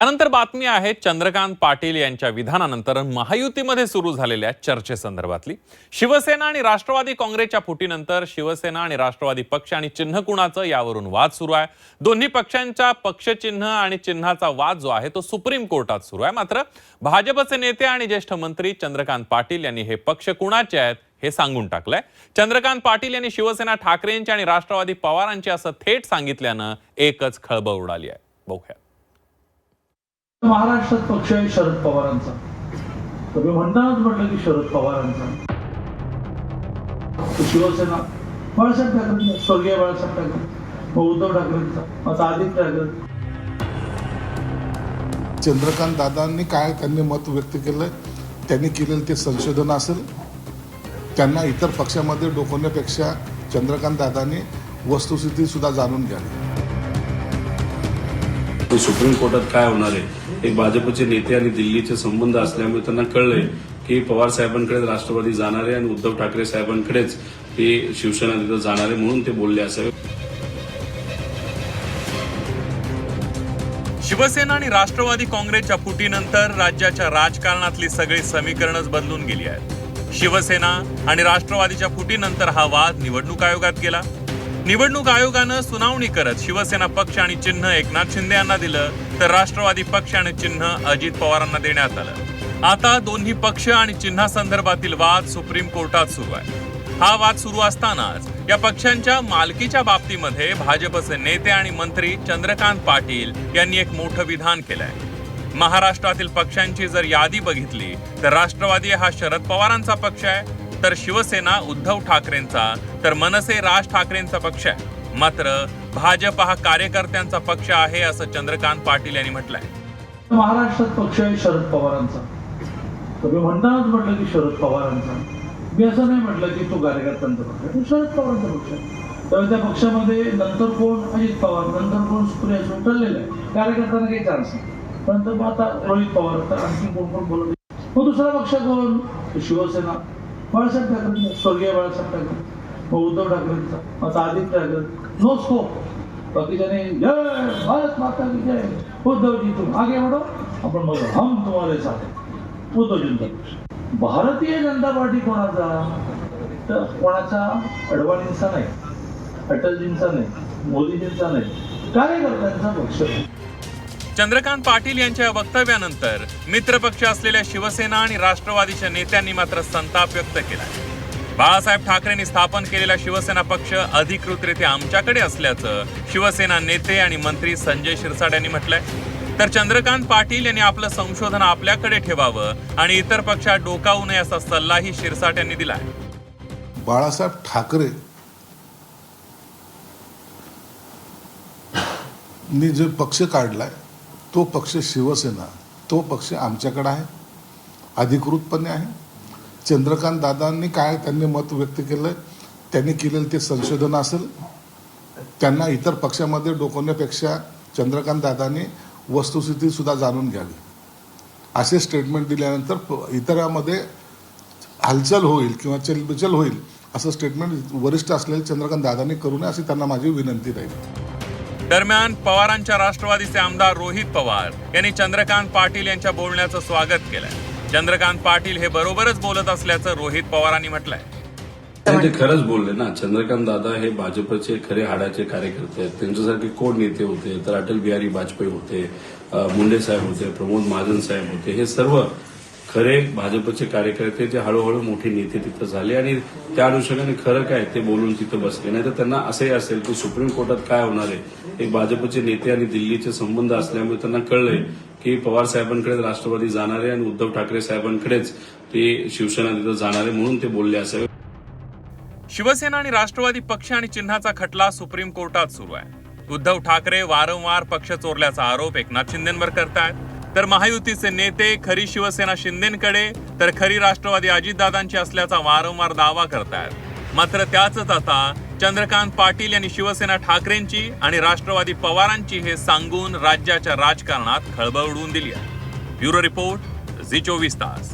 त्यानंतर बातमी आहे चंद्रकांत पाटील यांच्या विधानानंतर महायुतीमध्ये सुरू झालेल्या चर्चेसंदर्भातली शिवसेना आणि राष्ट्रवादी काँग्रेसच्या फुटीनंतर शिवसेना आणि राष्ट्रवादी पक्ष आणि चिन्ह कुणाचं? यावरून वाद सुरू आहे. दोन्ही पक्षांच्या पक्षचिन्ह आणि चिन्हाचा वाद जो आहे तो सुप्रीम कोर्टात सुरू आहे. मात्र भाजपचे नेते आणि ज्येष्ठ मंत्री चंद्रकांत पाटील यांनी हे पक्ष कुणाचे आहेत हे सांगून टाकलंय. चंद्रकांत पाटील यांनी शिवसेना ठाकरेंची आणि राष्ट्रवादी पवारांची असं थेट सांगितल्यानं एकच खळबळ उडाली आहे. बघूया. महाराष्ट्रात पक्ष आहे शरद पवारांचा. तुम्ही म्हणतानाच म्हटलं की शरद पवारांचा. शिवसेना बाळासाहेब ठाकरेंचा स्वर्गीय बाळासाहेब ठाकरे मग उद्धव ठाकरेंचा आता आदित्य ठाकरे. चंद्रकांत दादांनी काय त्यांनी मत व्यक्त केलं त्यांनी केलेलं ते संशोधन असेल त्यांना इतर पक्षामध्ये डोकवण्यापेक्षा चंद्रकांत दादांनी वस्तुस्थिती सुद्धा जाणून घ्यावी. ते सुप्रीम कोर्टात काय होणार आहे? एक भाजपचे नेते आणि दिल्लीचे संबंध असल्यामुळे त्यांना कळलंय की पवार साहेबांकडे राष्ट्रवादी जाणार आहे आणि उद्धव ठाकरे साहेबांकडेच हे शिवसेना तिथं जाणार आहे म्हणून ते बोलले असावे. शिवसेना आणि राष्ट्रवादी काँग्रेसच्या फुटीनंतर राज्याच्या राजकारणातली सगळी समीकरणच बदलून गेली आहेत. शिवसेना आणि राष्ट्रवादीच्या फुटीनंतर हा वाद निवडणूक आयोगात गेला. निवडणूक आयोगानं सुनावणी करत शिवसेना पक्ष आणि चिन्ह एकनाथ शिंदे यांना दिलं तर राष्ट्रवादी पक्ष आणि चिन्ह अजित पवारांना देण्यात आलं. आता दोन्ही पक्ष आणि चिन्हासंदर्भातील वाद सुप्रीम कोर्टात सुरू आहे. हा वाद सुरू असतानाच या पक्षांच्या मालकीच्या बाबतीमध्ये भाजपचे नेते आणि मंत्री चंद्रकांत पाटील यांनी एक मोठं विधान केलंय. महाराष्ट्रातील पक्षांची जर यादी बघितली तर राष्ट्रवादी हा शरद पवारांचा पक्ष आहे तर शिवसेना उद्धव ठाकरेंचा तर मनसे राज ठाकरेंचा पक्ष आहे. मात्र भाजप हा कार्यकर्त्यांचा पक्ष आहे असं चंद्रकांत पाटील यांनी म्हटलंय. महाराष्ट्रात पक्ष आहे शरद पवारांचा. तुम्ही म्हणतानाच म्हटलं की शरद पवारांचा. मी असं नाही म्हटलं की तो कार्यकर्त्यांचा पक्ष आहे तो शरद पवारांचा पक्ष आहे. तर त्या पक्षामध्ये नंतर कोण? अजित पवार. नंतर कोण? सुप्रिया सुरू ठरलेलं आहे कार्यकर्त्यांना काही चान्स नाही. नंतर मग आता रोहित पवार तर आणखी कोण कोण बोलत मग दुसरा पक्ष कोण? शिवसेना. बाळासाहेब ठाकरे स्वर्गीय बाळासाहेब ठाकरे मग उद्धव ठाकरेंचा आता आदित्य ठाकरे नो स्कोप बाकीच्याने जय भारत माता की जय. उद्धवजी तुम आगे बढ़ो आपण मग हम तुम्हाला साथ उद्धवजींत उद्धवजींचा भारतीय जनता पार्टी कोणाचा? तर कोणाचा? अडवाणींचा नाही अटलजींचा नाही मोदीजींचा नाही. कार्यकर्त्यांचा पक्ष चंद्रकांत पाटील यांच्या वक्तव्यानंतर मित्रपक्ष असलेल्या शिवसेना आणि राष्ट्रवादीच्या नेत्यांनी मात्र संताप व्यक्त केला. बाळासाहेब ठाकरेंनी स्थापन केलेला शिवसेना पक्ष अधिकृतरित्या आमच्याकडे असल्याचं शिवसेना नेते आणि मंत्री संजय शिरसाट यांनी म्हटलंय. तर चंद्रकांत पाटील यांनी आपलं संशोधन आपल्याकडे ठेवावं आणि इतर पक्षात डोकावू नये असा सल्लाही शिरसाट यांनी दिलाय. बाळासाहेब ठाकरे नी जो पक्ष काढलाय तो पक्ष शिवसेना तो पक्ष आमच्याकडे आहे अधिकृतपणे आहे. चंद्रकांत दादांनी काय त्यांनी मत व्यक्त केलं त्यांनी केलेलं ते संशोधन असेल. त्यांना इतर पक्षामध्ये डोकवण्यापेक्षा चंद्रकांत दादांनी वस्तुस्थिती सुद्धा जाणून घ्यावी. असे स्टेटमेंट दिल्यानंतर प- इतरांमध्ये हालचाल होईल किंवा चलबिचल होईल असं स्टेटमेंट वरिष्ठ असलेले चंद्रकांत दादांनी करू नये अशी त्यांना माझी विनंती राहील. दरम्यान पवारांच्या राष्ट्रवादीचे आमदार रोहित पवार यांनी चंद्रकांत पाटील यांच्या बोलण्याचं स्वागत केलंय. चंद्रकांत पाटील हे बरोबरच बोलत असल्याचं रोहित पवारांनी म्हटलंय. ते खरंच बोलले ना. चंद्रकांत दादा हे भाजपचे खरे हाडाचे कार्यकर्ते आहेत. त्यांच्यासारखे कोण नेते होते? तर अटल बिहारी वाजपेयी होते मुंडे साहेब होते प्रमोद महाजन साहेब होते. हे सर्व खरे भाजपचे कार्यकर्ते जे हळूहळू मोठे नेते तिथं झाले आणि त्या अनुषंगाने खरं काय ते बोलून तिथं बसले. नाही तर त्यांना असंही असेल की सुप्रीम कोर्टात काय होणार आहे? एक भाजपचे नेते आणि दिल्लीचे संबंध असल्यामुळे त्यांना कळलंय की पवार साहेबांकडे राष्ट्रवादी जाणार आहे आणि उद्धव ठाकरे साहेबांकडेच ते शिवसेना तिथं जाणार आहे म्हणून ते बोलले असावे. शिवसेना आणि राष्ट्रवादी पक्ष आणि चिन्हाचा खटला सुप्रीम कोर्टात सुरू आहे. उद्धव ठाकरे वारंवार पक्ष चोरल्याचा आरोप एकनाथ शिंदेंवर करतायत. तर महायुतीचे नेते खरी शिवसेना शिंदेकडे तर खरी राष्ट्रवादी अजितदादांची असल्याचा वारंवार दावा करतायत. मात्र त्याचच आता चंद्रकांत पाटील यांनी शिवसेना ठाकरेंची आणि राष्ट्रवादी पवारांची हे सांगून राज्याच्या राजकारणात खळबळ उडवून दिली आहे. ब्युरो रिपोर्ट झी चोवीस तास.